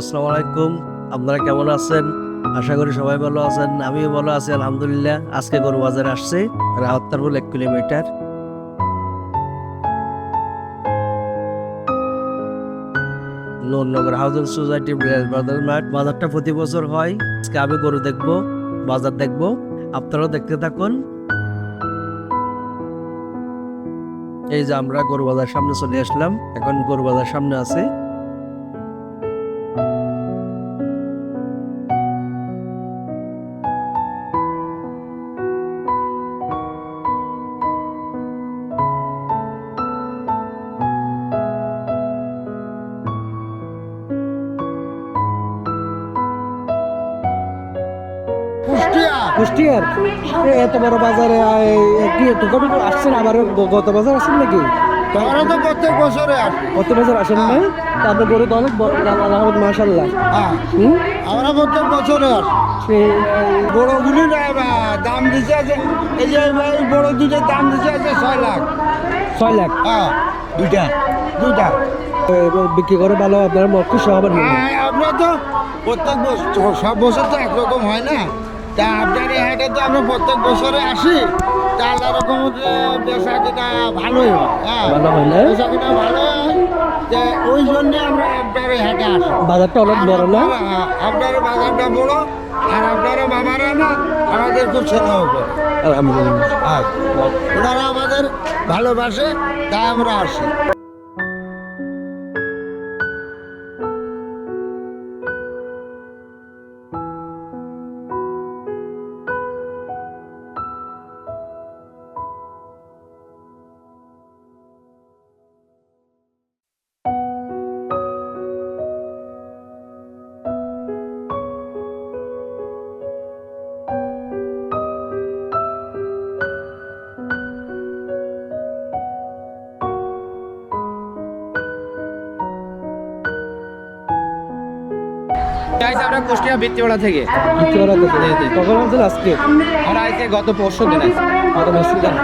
আসসালামু আলাইকুম। আপনারা কেমন আছেন? আশা করি সবাই ভালো আছেন, আমিও ভালো আছি, আলহামদুলিল্লাহ। আজকে গরু বাজারে আসছি রাহত্তারপুর এক কিলোমিটার। নগর হাউজিং সোসাইটি ব্রাদার মার্ট বাজারটা প্রতি বছর হয়। আজকে আমি গরু দেখব, বাজার দেখব। আপনারাও দেখতে থাকুন। এই যে আমরা গরু বাজার সামনে চলে আসলাম এখন গরু বাজার সামনে আছে। কুষ্টিয়া। কুষ্টিয়ার এত বড় বাজারে কি তো আসছেন আবার? গত বাজার আসেন নাকি? তো প্রত্যেক বছরে আসি। আসেন না? তারপর গরু তো অনেক আলহামদ মাশাল্লাহ হ্যাঁ। হুম? আমরা প্রত্যেক বছরে আসি। দাম দিছে আছে এই যে এই বড় দুটোর দাম দিছে আছে ছয় লাখ। ছয় লাখ? হ্যাঁ দুইটা দুইটা। বিক্রি করে ভালো আপনার খুশি হয়। হ্যাঁ আমরা তো প্রত্যেক বছর সব বছর তো একরকম হয় না। তা আপনার এই হাটে তো আমরা প্রত্যেক বছরে আসি। তা আল্লাহ রকম বেচা কিনা ভালোই হয় হ্যাঁ। ভালো হয় না? বেচা কিনা ভালো হয়। তা ওই জন্যে আমরা আপনার এই হাটে আসি। বাজারটা অনেক বড় না? আপনার বাজারটা বড় আর আপনারা বাবারা না আমাদের খুব স্নেহ করে। আলহামদুলিল্লাহ। আর ওনারা আমাদের ভালোবাসে তাই আমরা আসি। আইসে আমরা কুষ্টিয়া বৃত্তিপাড়া থেকে। বিক্রি থেকে। কখন আসছেন আজকে? আমরা আইসে গত পরশু দিন আইসি গত পরশু দিন।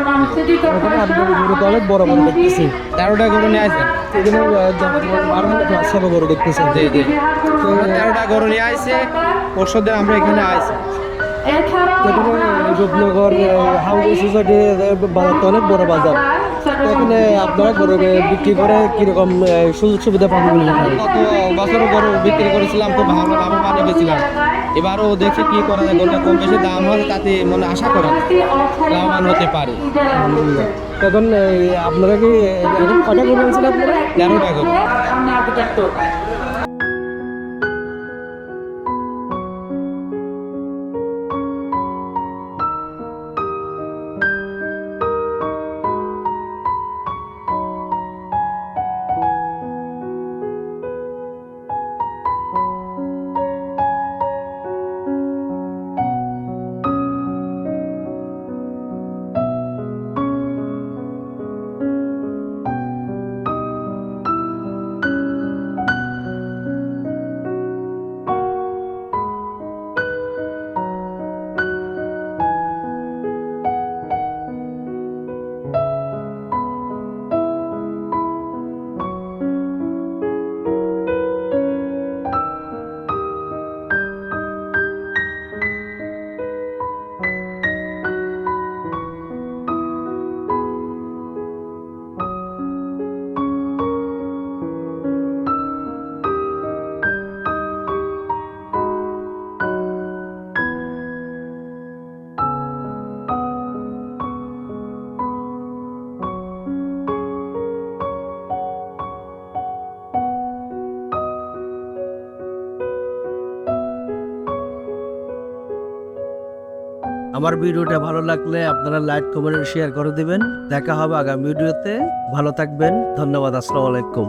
ওখানে আপনার গরু তো অনেক বড় বড় দেখতেছি। তেরোটা গরু নিয়ে আইছে। এখানে আরও সব বড় দেখতেছি। জি জি। তো তেরোটা গরু নিয়ে আসে পরশু দিন আমরা এখানে এখানে রূপনগর হাউজিং সোসাইটি বাজার অনেক বড় বাজার। এখানে আপনারা গরু বিক্রি করে কীরকম সুযোগ সুবিধা পাবেন বলে মনে হয়? গত বছর গরু বিক্রি করেছিলাম খুব ভালো লাভবান হয়েছিলাম এবারও দেখি কি করা যায় গরুটা কম বেশি দাম হবে তাতে মনে আশা করা যায় লাভবান হতে পারে। তখন আপনারা কি কটা গরু আনছেন আপনারা? তেরোটা গরু। আমার ভিডিওটা ভালো লাগলে আপনারা লাইক কমেন্ট শেয়ার করে দিবেন। দেখা হবে আগামী ভিডিওতে। ভালো থাকবেন। ধন্যবাদ। আসসালামু আলাইকুম।